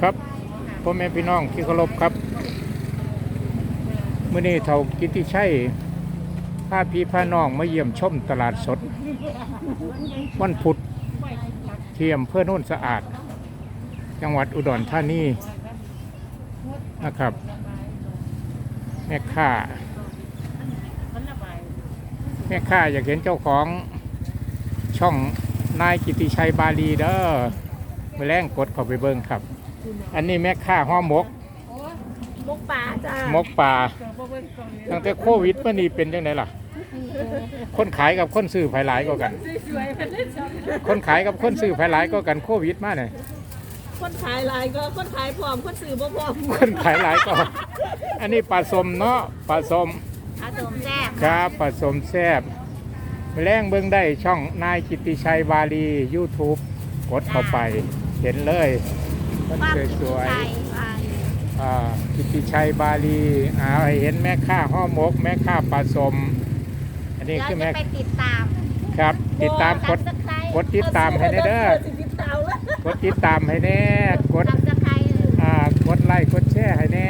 ครับพ่อแม่พี่น้องที่เคารพครับเมื่อนี้เท่ากิติชัยพาพี่พาน้องมาเยี่ยมชมตลาดสด วันพุธเที่อำเภอโน่นสะอาด จังหวัดอุดรธานีนะครับ แม่ค้า แม่ค้าอยากเห็นเจ้าของช่องนายกิติชัยบาลีเด้อไปแรงกดเข้าไปเบิ่งครับ อันนี้แม่ค้าห้อหมกมกป่าจ้าหมกป่าตั้งแต่โควิดมานี่เป็นยังไงล่ะ คนขายกับคนซื้อภายหลายก็กันสวยๆมันได้ชมคนขายกับคนซื้อภายหลายก็กันโควิดมาเนี่ยคนขายหลายก็คนขายพร้อมคนซื้อบ่พร้อมคนขายหลายก็ อันนี้ปลาสมเนาะปลาสม อาสมแซ่บครับปลาสมแซบแรงเบิ่งได้ช่องนายกิติชัยบาลี YouTube กดเข้าไป เห็นเลยคนสวยๆอ่ากิติชัยบาลีอ่าให้เห็นแม่ค้าห่อหมก แม่ค้าปลาสม อันนี้เราคือจะแม่ไปติดตาม ครับ ติดตามกดกดติดตามให้แน่เด้อติดตามแล้วกดติดตามให้แน่กดทำสไครอ่ากดไลค์กดแชร์ให้แน่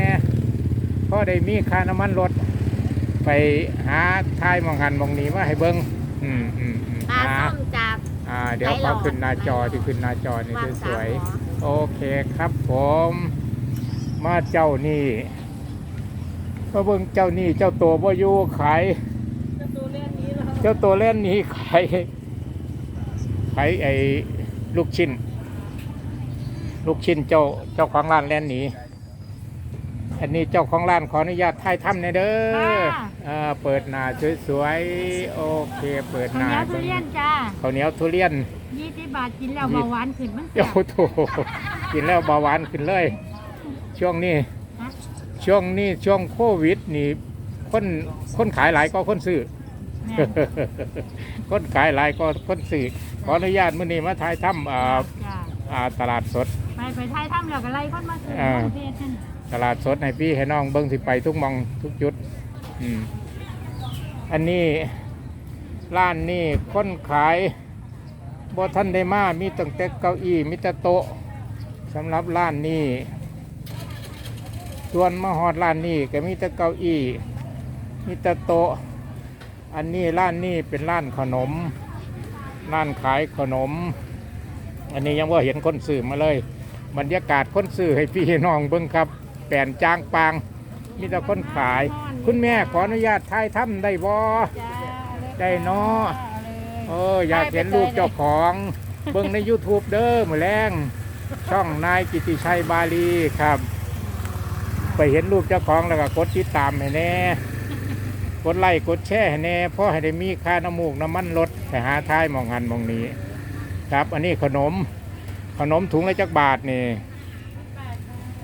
พอได้มีค่าน้ำมันรถ ไปหาทายหมองหันหมองนี้มาให้เบิ้งอืมอืมอืมปลาอ่าส้มจาก อ่า เดี๋ยวไปหลขออดขึ้นหน้าจอที่ขึ้นหน้าจอนี่วางสวยสามหมอ ๆโอเคครับผม มาเจ้านี่มาเบิ้งเจ้านี่เจ้าตัวบ่อยู่ขายจะตัวเล่นนี้แล้วเจ้าตัวเล่นนี้ขายขายไอ้ลูกชิ้น ลูกชิ้นเจ้าเจ้าของร้านแล่นหนี อันนี้เจ้าของร้านขออนุญาตถ่ายทำหน่อยเด้อค่ะอ่าเปิดหน้าสวยๆ โอเค เปิดหข้าวน้าเหนียวทุเรียนจ้าข้าวเหนียวทุเรียนยี่สิบบาทกินแล้วเบาหวานขึ้นมันเจ้าโถกินแล้วเบาหวานขึ้นเลย ช่วงนี้ช่วงนี้ช่วงโควิดนี่คนคนขายหลายก็คนซื้อคนขายหลายก็คนซื้อขออนุญาตมื้อนี้มาถ่ายทำอ่าจ้าอ่าตลาดสด ไปไปท้ายถ้ำแล้วก็ไล่คนมาซื้ออ่าเพศนั่น ตลาดสดให้พี่ให้น้องเบิ้งสิไปทุกมองทุกจุด อืมอันนี้ร้านนี่ค้นขายบท่านได้มามีตั้งแต่เก้าอี้มีแต่โต๊ะสำหรับร้านนี้ส่วนมาฮอดร้านนี้ก็มีแต่เก้าอี้มีแต่โต๊ะอันนี้ร้านนี้เป็นร้านขนมร้านขายขนม อันนี้ยังว่าเห็นคนซื้อมาเลย บรรยากาศคนซื้อให้พี่น้องเบิ่งครับ แป่นจางปาง มีแต่คนขาย คุณแม่ขออนุญาตถ่ายทำได้บ่ได้เนาะเอออยากเห็นรูปเจ้าของ เบิ่งใน YouTube เด้อมือแรงช่องนายกิติชัยบาลีครับ ไปเห็นรูปเจ้าของแล้วก็กดติดตามให้แน่กดไลค์กดแชร์ให้แน่เพราะให้ได้มีค่าน้ำมูกน้ำมันลดไปหาท้ายมองหันมองนี้ ครับ อันนี้ขนม ขนมถุงละจักบาทนี่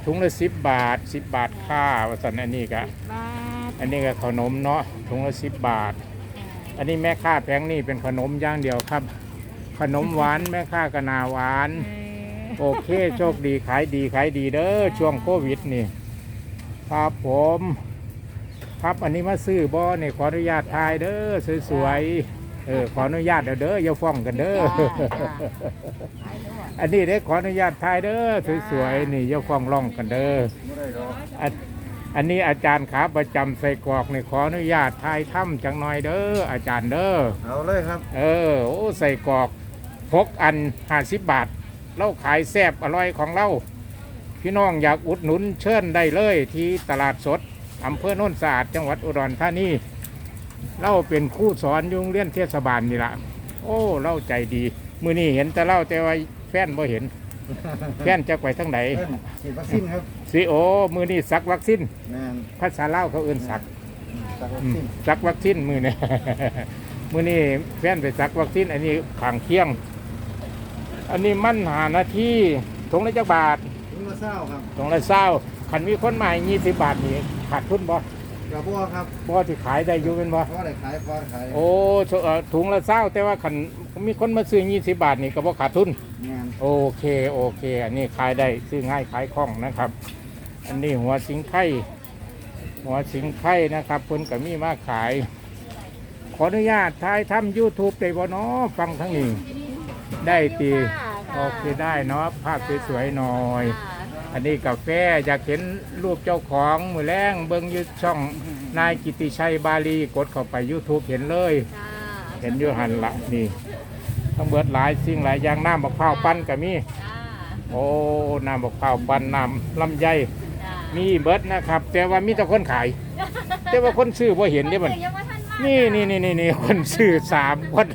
ถุงละสิบบาทสิบบาทค่าว่าสันอันนี้ก็บาทอันนี้ก็ขนมเนาะถุงละสิบบาท อันนี้แม่ค้าแผงนี่เป็นขนมอย่างเดียวครับ ขนมหวานแม่ค้ากะนาหวาน โอเคโชคดีขายดีขายดีเด้อช่วงโควิดนี่ครับผม ครับอันนี้มาซื้อบ่นี่ขออนุญาตถ่ายเด้อสวยๆเออขออนุญาตเด้อเด้ออย่าฟ้องกันเด้ออันนี้ได้ขออนุญาตถ่ายเด้อสวยๆนี่อย่าฟ้องร้องกันเด้ออันอันนี้อาจารย์ขาประจำใส่กรอกนี่ขออนุญาตถ่ายถ้ำจังหน่อยเด้ออาจารย์เด้อเอาเลยครับ เออโอ้ใส่กรอกพกอันห้าสิบบาทเราขายแซบอร่อยของเราพี่น้องอยากอุดหนุนเชิญได้เลยที่ตลาดสดอำเภอโน่นสะอาดจังหวัดอุดรธานี เราเป็นครู่สอนอยุงเรียนเทศบาลนี่ละโอ้เราใจดี มือนี้เห็นแต่เล่าแต่ว่าแฟนบ่เห็น แฟนจะไปทั้งไหนเพิ่นฉีดวัคซีนครับสิโอมือนี้สักวัคซีนแมนภาษาเล่าวเขาเอื่นสักจากวัคอืมซีนสักวัคซีนมือเนี่ย มือนี่แฟนไปสักวัคซีนอันนี้ขางเคียง อันนี้มันหานาทีถุงละจักบาทถุงละเศร้าครับ ถุงละเศร้าขันมีคนใหม่ยี่สิบบาทนี่ขาดทุนบ่ กระบัวครับบ่ที่ขายได้อยู่เป็นบ่เพราะว่าได้ขายเพราะว่าขายโอ้เอ่อถุงละเศร้าแต่ว่าขันมีคนมาซื้อยี่สิบบาทนี่ก็บ่ขาดทุนแมนโอเคโอเค อันนี้ขายได้ซื้อง่ายขายคล่องนะครับ อันนี้หัวสิงไข่หัวสิงไข่นะครับเพิ่นก็มีมาขายคออนุญาตถ่ายทำ YouTube ได้บ่เนาะฟังทั้งนี้ ได้ตีโอเคได้เนาะภาพสวยๆหน่อย อันนี้กาแฟอยากเห็นรูปเจ้าของมือแรงเบิ้งอยุดช่องนายกิติชัยบาลีกดเข้าไป YouTube เห็นเลย จ้าเห็นอยู่หันละนี่ทั้งเบิดหลายสิ่งหลายอย่างน้ำบักพร้าวปั้นก็มี จ้าโอ้น้ำบักพร้าวปั้นน้ำลำไยจ้ามีเบิดนะครับ แต่ว่ามีแต่คนขาย แต่ว่าคนซื้อบ่เห็นเด้มัน ยังว่าท่านมานี่นี่นี่นี่นี่คนซื้อสามคน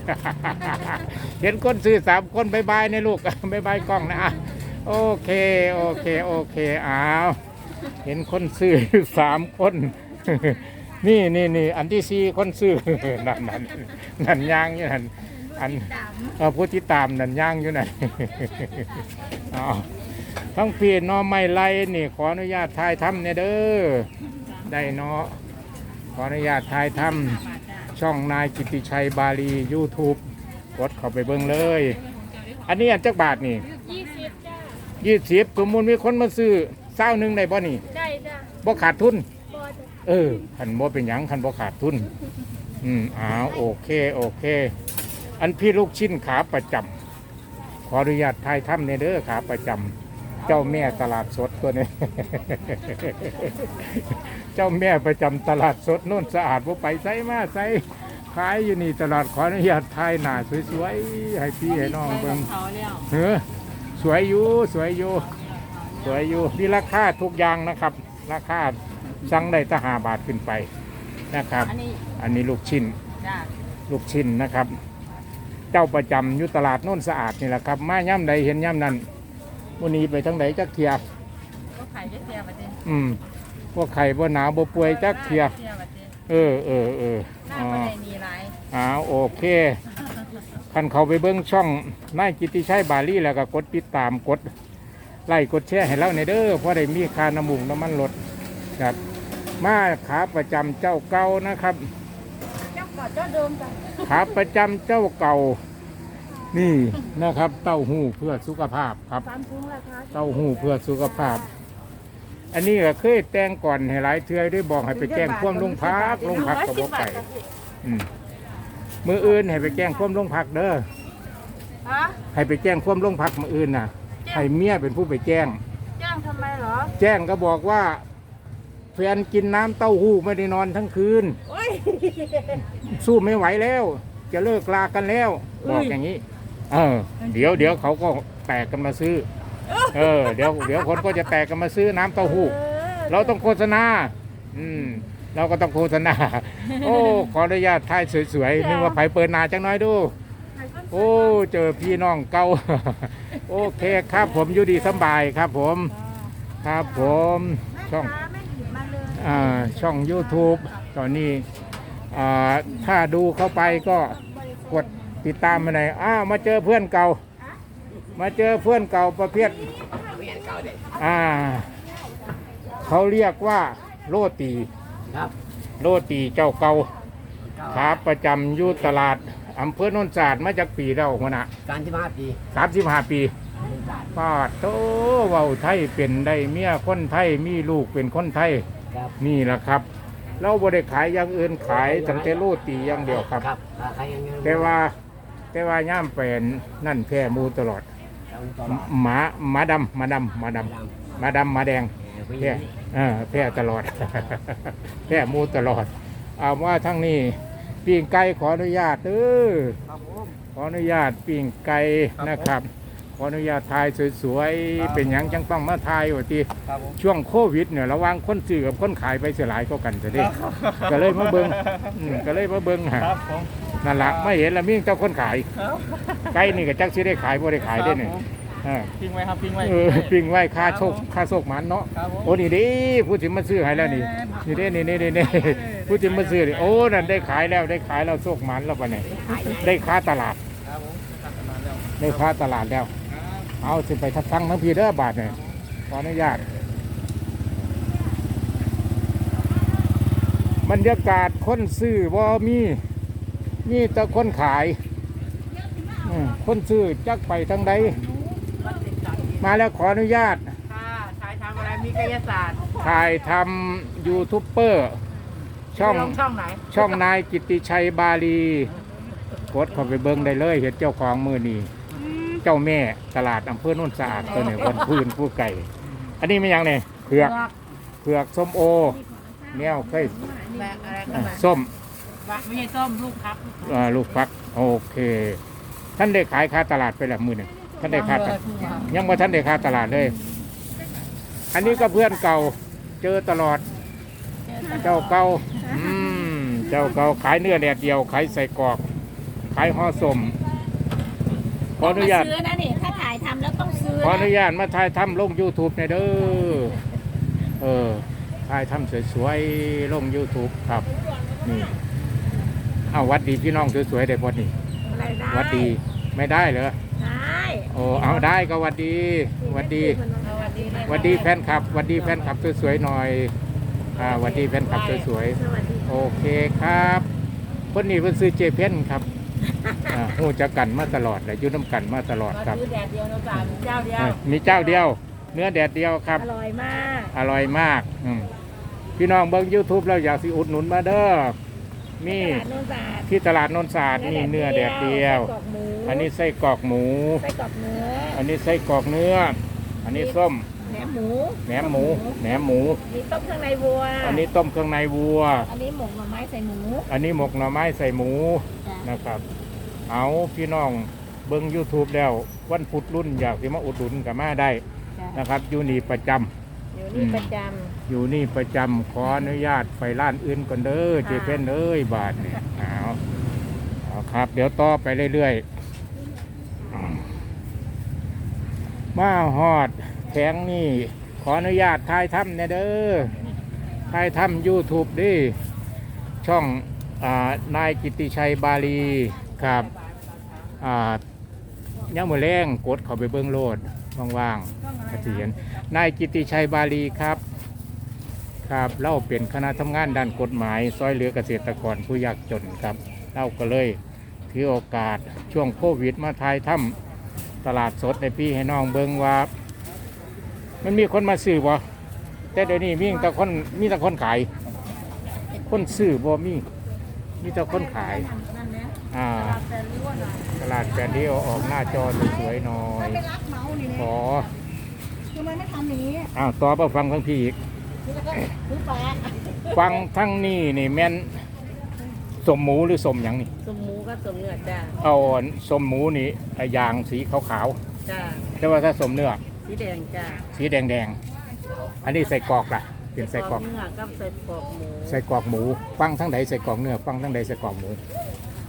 เห็นคนซื้อสามคนบายบายในลูก บายบายกล้องนะอะ โอเค โอเค โอเคอ้าวเห็นคนซื้ออยู่สามคน นี่นี่นี่อันที่สี่คนซื้อนั่นนั่นนั่นย่างอยู่นั่นอันเอ่อผู้ที่ตามนั่นย่างอยู่นั่นอ้าวทั้งปีนอไม่ไล่นี่ขออนุญาตถ่ายทำเนี่ยเด้อได้เนาะขออนุญาตถ่ายทำช่องนายกิติชัยบาลี YouTube กดเข้าไปเบิ่งเลย อันนี้อันจักบาทนี่ยี่สิบจ้า ยี่สิบสมมุติมีคนมาซื้อเศร้าหนึ่งได้บ่นี่ได้จ้าบ่ขาดทุน บอจ้ะเออคันบ่เป็นหยังคันบ่ขาดทุน อืมอ้าวโอเค โอเค อันพี่ลูกชิ้นขาประจำขออนุญาตถ่ายทำเนี่ยเด้อขาประจำเจ้าแม่ตลาดสดตัวนี้ เจ้าแม่ประจำตลาดสดโน่นสะอาดว่าไปใส่มาใส่ขายอยู่นี่ตลาดขออนุญาตถ่ายหน้าสวยๆให้พี่ให้น้องเบิ่งเขาแล้วเออ สวยอยู่สวยอยู่สวยอยู่นี่ราคาทุกอย่างนะครับ ราคาสั่งได้ตั้งห้าบาทขึ้นไปนะครับ อันนี้อันนี้ลูกชิ้นจ้าลูกชิ้นนะครับ เจ้าประจำอยู่ตลาดโน่นสะอาดนี่แหละครับมาย่ำใดเห็นย่ำนั้นวันนี้ไปทั้งใดจักเทียก็ขายเยอะแยะมาเจ้อืมพวกไข่บ่หนาวบ่ป่วยจักเทียเยอะมาเจ้เออเออเออหน้าอ๋อก็ได้มีหลายอ้าวโอเค คันเขาไปเบิ้งช่องนายกิติชัยบาลีแล้วก็กดติดตามกดไล่กดแชร์ให้เราในอยเด้อเพราะได้มีค่าน้ำมุงน้ำมันลดครับมาขาประจำเจ้าเก่านะครับ เจ้าก่อนเจ้าเดิมจ้ะขาประจำเจ้าเก่า นี่นะครับ เต้าหู้เพื่อสุขภาพครับ สามถุงราคาเต้าหู้เพื่อสุขภาพ อันนี้ก็เคยแต่งก่อนให้หลายเทื่อได้บอกให้ไปแจ้งความลงพักลงพักกับบอกไก่อืม มืออื่นให้ไปแจ้งความลงพักเด้อฮะให้ไปแจ้งความลงพักมืออื่นน่ะ ให้เมียเป็นผู้ไปแจ้ง แจ้งทำไมเหรอแจ้งก็บอกว่า แฟนกินน้ำเต้าหู้ไม่ได้นอนทั้งคืน โอ้ย สู้ไม่ไหวแล้ว จะเลิกลากันแล้วบอกอย่างนี้ เออ เดี๋ยวเดี๋ยวเขาก็แตกกันมาซื้อ เออ เดี๋ยวเดี๋ยวคนก็จะแตกกันมาซื้อน้ำเต้าหู้ เราต้องโฆษณา อืม เราก็ต้องโฆษณา โอ้ขออนุญาตถ่ายสวยๆนึกว่าไผเปิดหนาจังน้อยดู โอ้เจอพี่น้องเก่าโอเคครับผมอยู่ดีสำบายครับผม ครับผมช่องไม่หยิบมาเลยอ่าช่อง YouTube ตอนนี้อ่าถ้าดูเข้าไปก็กดติดตามมาหน่อยอ้าวมาเจอเพื่อนเก่า มาเจอเพื่อนเก่าประเภทอ่าเขาเรียกว่าโรตี ครับโรตีเจ้าเก่าขาประจำอยู่ตลาดอำเภอโนนสาดมาจากปีแล้วหัวหน้าการที่มาปีสามสิบห้าปีปาดโตเว้าไทยเป็นได้เมียคนไทยมีลูกเป็นคนไทยครับนี่แหละครับ เราบริขายอย่างอื่นขายตั้งแต่โรตีอย่างเดียวครับ ครับใครยังไงแต่ว่าแต่ว่าย่ามเป็นนั่นแพร่หมูตลอดตลอดหมาหมาดำหมาดำหมาดำหมาดำหมาแดง แพร่เออแพร่ตลอด แพร่หมูตลอด เอาว่าทั้งนี้ปิ้งไก่ขออนุญาตเออครับผม ขออนุญาตปิ้งไก่นะครับ ขออนุญาตถ่ายสวยๆเป็นหยังจังต้องมาถ่ายว่าทีครับผมช่วงโควิดเนี่ยระหว่างคนซื้อกับคนขายไปเสียหลายก็กันจะได้ก็เลยมาเบิงอืมก็เลยมาเบิงฮะครับผมนั่นละไม่เห็นละมิ่งเจ้าคนขายไก่นี่ก็จักสิได้ขายบ่ได้ขายได้เนี่ยเออพิงไว้ครับพิงไว้ เออปิ้งไว้ค่าโชคค่าโชคหมันเนาะครับผมโอ้นี่ดิผู้ที่มาซื้อให้แล้วนี่นี่เด้นี่นี่นี่นี่ผู้ที่มาซื้อนี่โอ้นั่นได้ขายแล้วได้ขายแล้วโชคหมันแล้วปะเนี่ยได้ค้าตลาดครับผมตัดกันมาแล้วได้ค้าตลาดแล้วเอาสิไปทักทั้งทั้งพี่เด้อบาทเนี่ยขออนุญาตบรรยากาศคนซื้อบ่มีมีแต่คนขายอืมคนซื้อจักไปทางใด มาแล้วขออนุญาต ค่ะชายทำอะไรมีกายศาสตร์ถ่ายทำยูทูบเบอร์ ช่องลงช่องไหนช่องนายกิตติชัยบาลีกดเข้าไปเบิ่งได้เลย เห็นเจ้าของมือนี่เจ้าแม่ตลาดอำเภอโน่นสะอาดตัวนี้วันพื้นผู้ไก่ อันนี้ไม่ยังเนี่ยเผือกเผือกส้มโอแนวเคยแบกอะไรอะกันมาส้มไม่ใช่ส้มลูกครับ อ่าลูกฟัก โอเค ท่านได้ขายค่าตลาดไปแล้วมือนี่ ท่านได้ค่าตลาดยังว่าท่านได้ค่าตลาดเลย อันนี้ก็เพื่อนเก่าเจอตลอด เจ้าเก่าอืมเจ้าเก่าขายเนื้อแดดเดียวขายใส่กรอกขายห่อสมขออนุญาตซื้อนะนี่ถ้าถ่ายทำแล้วต้องซื้อขออนุนะญาตมาถ่ายทำลง YouTube ในอยเด้อเออถ่ายทำสวยๆลง YouTube ครับนี่เอาวัดดีพี่น้องสวยๆได้พอนี่อะไรได้วัดดีไม่ได้เหรอได้ โอ้เอาได้ก็วัดดีวัดดีสวัสดีเลยวัดดีแฟนคลับวัดดีแฟนคลับสวยๆหน่อยอ่าวัดดีแฟนคลับสวยๆสวัสดีโอเคครับคนนี้เพิ่นซื้อเจเพนครับอ่าหูจักกันมาตลอดและอยุ่น้ำกันมาตลอดมาครับซื้อแดดเดียวนะจ๊ะเจ้าเดียวอ่ามีเจ้าเดียว เนื้อแดดเดียวครับ อร่อยมาก อร่อยมากอืมพี่น้องเบิ่ง YouTube แล้วอยากสิอุดหนุนมาเด้อมีตลาดโนนสะอาดที่ตลาดนนศาสตร์นี่เนื้อแดดเดียวไส้กร อกหมูอันนี้ไส้กรอกหมู ไส้กรอกเนื้ออันนี้ไส้กรอกเนื้อ อันนี้ส้ม แหนมหมู แหนมหมู แหนมหมู มีต้มเครื่องในวัว อันนี้ต้มเครื่องในวัว อันนี้หมกหน่อไม้ใส่หมู อันนี้หมกหน่อไม้ใส่หมูจ้ะนะครับ เอาพี่น้องเบิ้ง YouTube แล้ววันพุธรุ่นอยากสิมาอุดหนุนกับมาได้จ้ะนะครับ อยู่นี่ประจำอยู่นี่ประจอยู่นี่ประจำขออนุญาตไปร้านอื่นก่อนเด้อเจเพ่นเอ้ยบาทเนี่ยเอาเอาครับ เดี๋ยวต่อไปเรื่อยๆ มาฮอดแข็งนี่ขออนุญาตทายถ้ำเนี่ยเด้อทายถ้ำยูทูบดิช่องอนายกิติชัยบาลีครับย่างมือแรงกดเข้าไปเบิ้งโลดว่างๆกระเทียนนายกิติชัยบาลีครับครับเล่าเป็นคณะทำงานด้านกฎหมายซอยเหลือเกษตรกรผู้ยากจนครับเล่าก็เลยถือโอกาสช่วงโควิดมาทายถ้ำ ตลาดสดในพี่ให้น้องเบิงว่า มันมีคนมาซื้อบ่แต่เดี๋ยวนี้มีแต่คนมีแต่คนขาย คนซื้อบ่มีมีแต่คนขายำนั่นนะอ่าแต่รู้ว่าหน่อยตลาดแปดเดียวออกหน้าจอสวยๆหน่อยไม่รักเมานี่ขเนี่ยอทำไมไม่ทำอย่างนี้อ้าวต่อไปฟังทั้งพี่อีกซื้อปลาฟังทั้งนี้นี่แม่น สมหมูหรือสมหยังนี่ สมหมูกับสมเนื้อจ้าเอาสมหมูนี่ไอ้ยางสีขาวจ้าๆแต่ว่าถ้าสมเนื้อสีแดงจ้าสีแดงๆ อันนี้ใส่กรอกล่ะ เป็นใส่กรอก เนื้อกับใส่กรอกหมูใส่กรอกหมู ฟังทั้งใดใส่กรอกเนื้อ ฟังทั้งใดใส่กรอกหมู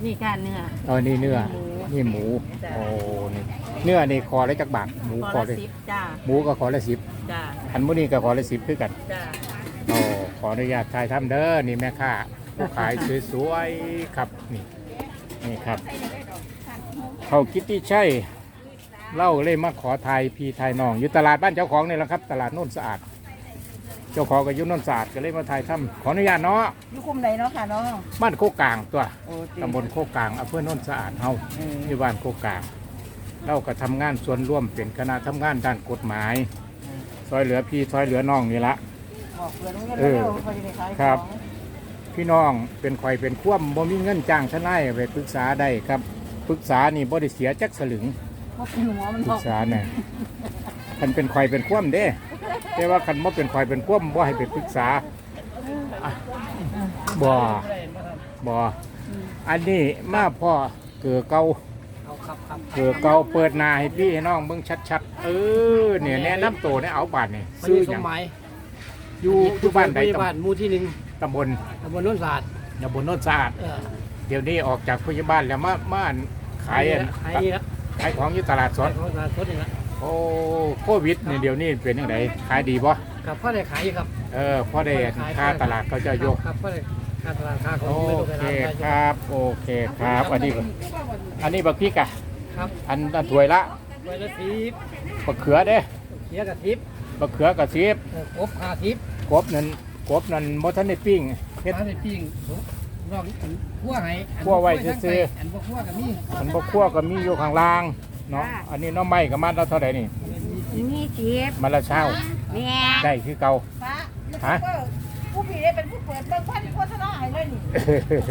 นี่การเนื้อ เออ นี่เนื้อหมูนี่หมู จ้ะ โอ้ นี่ เนื้อนี่คอละจักบาทหมูคคออละเลยสิบจ้าหมูก็คอละสิบจ้าอันมื้อนี้ก็คอละสิบคือกันจ้า โอ้ขออนุญาตถ่ายทำเด้อ นี่แม่ค้า ผู้ขายสวยๆครับนี่นี่ครับเขาคิดที่ใช่เล่าเลยมาขอไทยพี่ไทยน้อง อยู่ตลาดบ้านเจ้าของนี่แหละครับ ตลาดโน่นสะอาด เจ้าของก็อยุ่โน่นสะอาดก็เลยมาถ่ายทำขออนุญาตเนาะอยู่คุมไหนเนาะค่ะน้องบ้านโคกลางตัวโอ้จริงตำบลโคกลางอำเภอโน่นสะอาดเฮาเอออยู่บ้านโคกลางเราก็ทำงานส่วนร่วมเป็นคณะทำงานด้านกฎหมายซอยเหลือพี่ซอยเหลือน้องนี่ละ บอกเพื่อนโรงเรียนเออเร็วๆพอจะได้ขายของครับ พี่น้องเป็นข่อยเป็นคว่ำบ่มีเงินจ้างทนายไปปรึกษาได้ครับปรึกษานี่บ่ได้เสียจักสลึงเพราะเป็นหัวมันปรึบอกกษาเนี่ยคันเป็นข่อยเป็นคว่ำเด้แต่ว่าคันบ่เป็นข่อยเป็นคว่ำบ่ให้ไปปรึกษาอะบ่บ่อันนี้มาพ่อเกือเก่าเอาครับครับเกือเก่าเปิดหน้าให้พี่ให้น้องเบิ่งชัดๆ เออเนี่ยแนะนำตัวเนี่ยเอาบาดนี่ซื้ซื้ออสหยังมัยอยู่อยู่บ้านใดบ้านหมู่ที่หนึ่ง ตำบลตำบลโน้นศาสตร์ตำบลโนนสะอาด เออเดี๋ยวนี้ออกจากพยาบาลแล้วมามาขายอันขายนี่ละขายของอยู่ตลาดสขายดของตลาดสดนี่ละโอ้โควิดนี่เดี๋ยวนี้เป็นยังไงขายดีบ่กับพ่อได้ขายอยู่ครับเออพอได้ค่าตลาดเขาจะยก ครับพ่อได้ค่าตลาดค่าของโอไม่ต้องไปเคร้านคใครรับโอเคครับ อันนี้อันนี้บักพริกอะครับอันอันถ้วยละไว้ละสิบบักเขือเด้เขียกับทิปบักเขือกับซีบเออครบห้าทิปกบนั่น กบนั่นบ่ทันได้ปิ้งเฮ็ดร้านในปิ้งลองอันคั่วให้อันคั่วไว้ซื่อๆ อันบ่คั่วกับนี่มันบ่คั่วก็มีอยู่ข้างล่างเนาะอันนี้หน้องไม้ก็มาแล้วเท่าไหร่นี่นี่เจี๊ยบมาละเช้าแม่ได้คือเก่า ฟ้าฮะเผู้พี่ได้เป็นผู้เปิดเบิ่งพันโฆษณาให้เลยนี่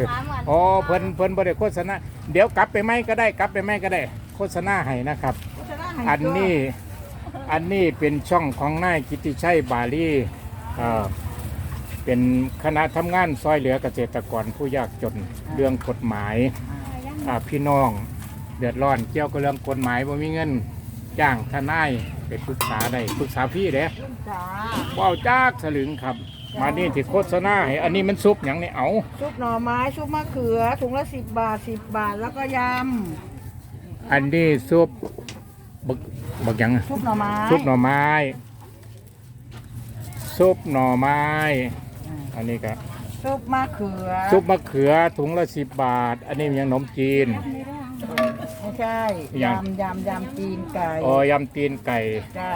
สามวันอ๋อเพิ่นเพิ่นบ่ได้โฆษณาเดี๋ยวกลับไปไหมก็ได้กลับไปไหมก็ได้ โฆษณาให้นะครับ โฆษณาให้อันนี้อันนี้เป็นช่องของนายกิติชัยบาลีเอ่อ เป็นคณะทำงานซอยเหลือเกษตรกรผู้ยากจนเรื่องกฎหมายอ่าพี่น้อง เดือดร้อนเกี่ยวกับเรื่องกฎหมายว่ามีเงินจ้างทนายไปปรึกษาได้ปรึกษาพี่เด้จ้าเว้าจากสลึงครับ มานี่ที่โฆษณาให้อันนี้มันซุปอย่างนี้เอาซุปหน่อไม้ซุปมะเขือถุงละสิบบาทสิบบาทแล้วก็ยอันนี้ซุปบักบักหยังำซุปหน่อไม้ซุปหน่อไม้ซุปหน่อไม้ อันนี้ก็ซุปมะเขือซุปมะเขือถุงละสิบบาท อันนี้ยังขนมจีน ไม่ใช่ยังยำยำยำจีนไก่อ๋อยำตีนไก่จ้า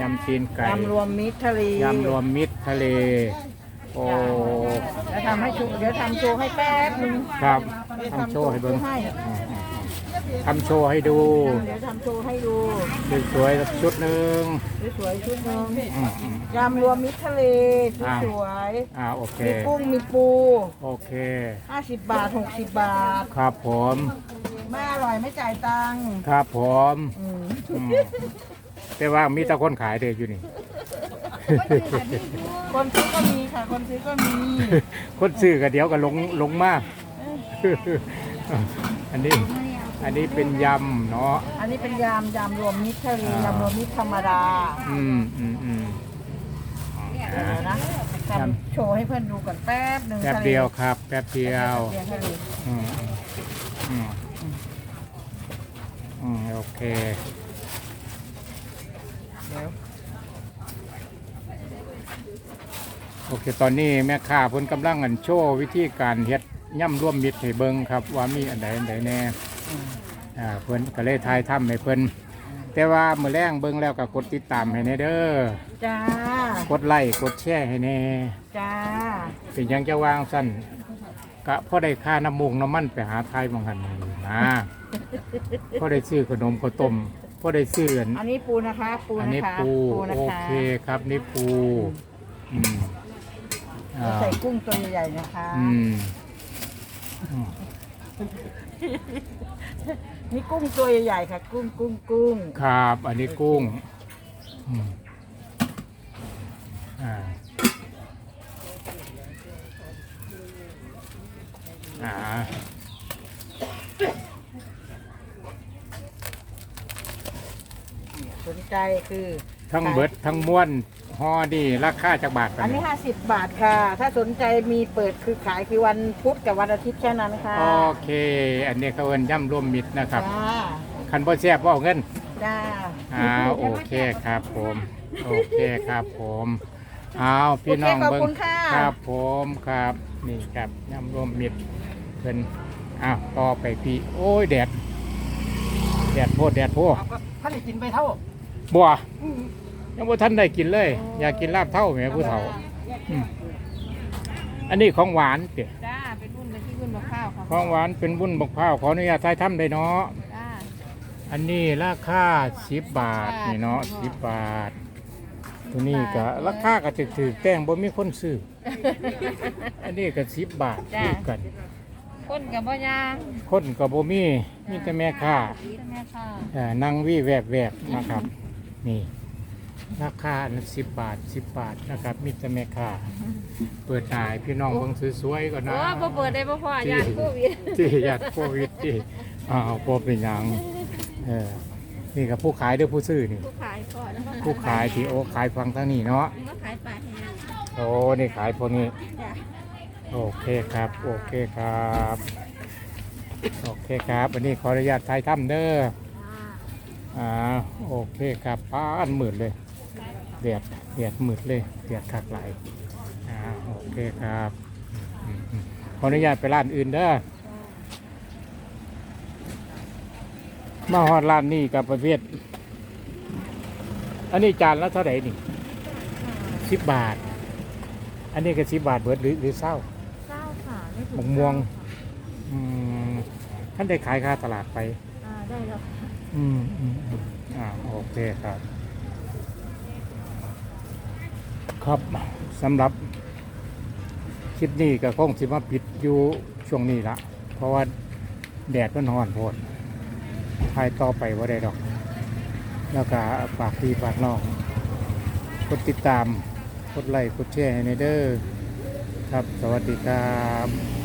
ยำตีนไก่ยำรวมมิตรทะเลยำรวมมิตรทะเล โอ้แล้วทำให้ชูเดี๋ยวทำโชว์ให้แป๊บนึงครับทำโชว์ให้เบิ้งให้ ทำโชว์ให้ดูเดี๋ยวทำโชว์ให้ดูสวยๆสักชุดหนึ่งสวยๆชุดหนึงอืมอืม ยำรวมมิตรทะเลอ่า สวยอ่าโอเค ๆมีกุ้งมีปูโอเค 50 บาท 60 บาทครับผมไม่อร่อยไม่จ่ายตังค์ครับผมอืมอืมแต่ว่ามีแต่คนขายเด็อยู่นี่ คนซื้อก็มีค่ะ คนซื้อก็มี คนซื้อก็เดี๋ยวก็ลงลงมาก อันนี้ อันนี้เป็นยำเนาะ อันนี้เป็นยำยำรวมมิตรทะเลอ่าย ยำรวมมิตรธรรมดาอืมอืมอืมเดี๋ยวนะทำโชว์ให้เพื่อนดูก่อนแป๊บหนึ่งแป๊บทะลเดียวครับ แป๊บเดียว แป๊บเดียวทะเลอืมอืมอืมโอเค เดี๋ยวโอเค ตอนนี้แม่ค้าเพิ่นกำลังอันโชว์วิธีการเฮ็ดย่ำร่วมมิตรให้เบิ่งครับ ว่ามีอันใดอันใดแน่ อ่าเพิ่นก็เลยทายถ้ำให้เพิ่นแต่ว่ามื้อแรงเบิ่งแล้วก็กดติดตามให้แน่เด้อจ้ากดไลค์กดแชร์ให้แน่จ้าเป็นหยังจะวางสั้นกะพ่อได้ค่าน้ำมูกน้ำมันไปหาทายบางหันนี่นะพ่อได้ซื้อขนมข้าวต้มพ่อได้ซื้ออันอันนี้ปูนะคะ ปูอันนะนี้คะปูนะโอคะเคครับนี่ปูอืมอ่าใส่กุ้งตัวใหญ่ๆนะคะอืมอืม นี่กุ้งตัวใหญ่ๆค่ะ กุ้งกุ้งกุ้งครับ อันนี้กุ้งอืมอ่าอ่าสนใจคือทั้งเบิดทั้งม้วน ห่อนี่ราคาจากบาทกัอันนนี้ 50 บาทค่ะ ถ้าสนใจมีเปิดคือขายคือวันพุธกับวันอาทิตย์แค่นั้นค่ะโอเค อันนี้เขาเอินย่ำร่วมมิตรนะครับ จ้าคันบ่แซ่บบ่เอาเงิน จ้าอ่าโอเคครับผม โอเคครับผมเอาพี่น้องโอเคขอบเบิ้งคุณค่ะ ครับผมครับนี่ครับย่ำร่วมมิตรเพิ่นอ้าวต่อไปพี่โอ้ยแดดแดดโพดแดดโพดเอาก็ท่านได้กินไปเท่าบัว ยังบ่ทันได้กินเลย อยากกินลาบเท่าแหม่ผู้เฒ่าอืมอันนี้ของหวานเตี๋ยจ้าเป็นรุ่นเป็นที่รุ่นมะพร้าวค่ะของหวานเป็นบุญบกพร้าวขออนุญาตทายถ้ำได้เนาะ จ้าอันนี้ราคาสิบบาทนี่เนาะสิบบาท ตัวนี้ก็ราคาก็ถือถือแต่งบ่มีคนซื้อ อันนี้ก็สิบบาทคือกันคนกับบ่ยางคนก็บ่มีมีแต่แม่ค้า แม่ค่ะ เอ่อนั่งวี่แวบแวบนะครับ นี่ ราคาอันสิบบาทสิบบาทนะครับมีแต่แม่ค้าเปิดหายพี่น้องเบิ่งสวยๆก่อนนะโอ้บ่เปิดได้บ่พอยานโควิดที่ญาติโควิดที่อ้าวบ่เป็นหยังเออนี่กับผู้ขายเด้วยผู้ซื้อนี่ ผู้ขายก่อนแล้วก็ผู้ขายที่โอ้ขายฟังทางนี้เนาะก็ขายปลาแห้งโอ้นี่ขายพวกนี้จ้ะโอเคครับ โอเคครับ โอเคครับวันนี้ขออนุญาตถ่ายถ้ำเด้ออ่าโอเคครับป้านหมื่นเลย เดียดเดียดหมื่นเลยเดียดคักไหลายอ่าโอเคครับอืมอืมขออนุญาตไปร้านอื่นเด้อมาฮอดร้านนี้กับประเภทอันนี้จานละเท่าไหร่นี่สิบบาท อันนี้ก็สิบบาทเบิดหรือหรือเศร้าเศร้าค่ะไม่ถูมะกม่วงอืมท่านได้ขายค่าตลาดไป อ่า ได้แล้วค่ะอืมอืมอืมอ่าโอเคครับ ครับสำหรับคลิปนี้ก็คงสิมาปิดอยู่ช่วงนี้ละเพราะว่าแดดมันร้อนโพดถ่ายต่อไปว่าได้ดอก แล้วก็ฝากพี่ฝากน้องกดติดตามกดไลค์กดแชร์ให้ในเด้อครับ สวัสดีครับ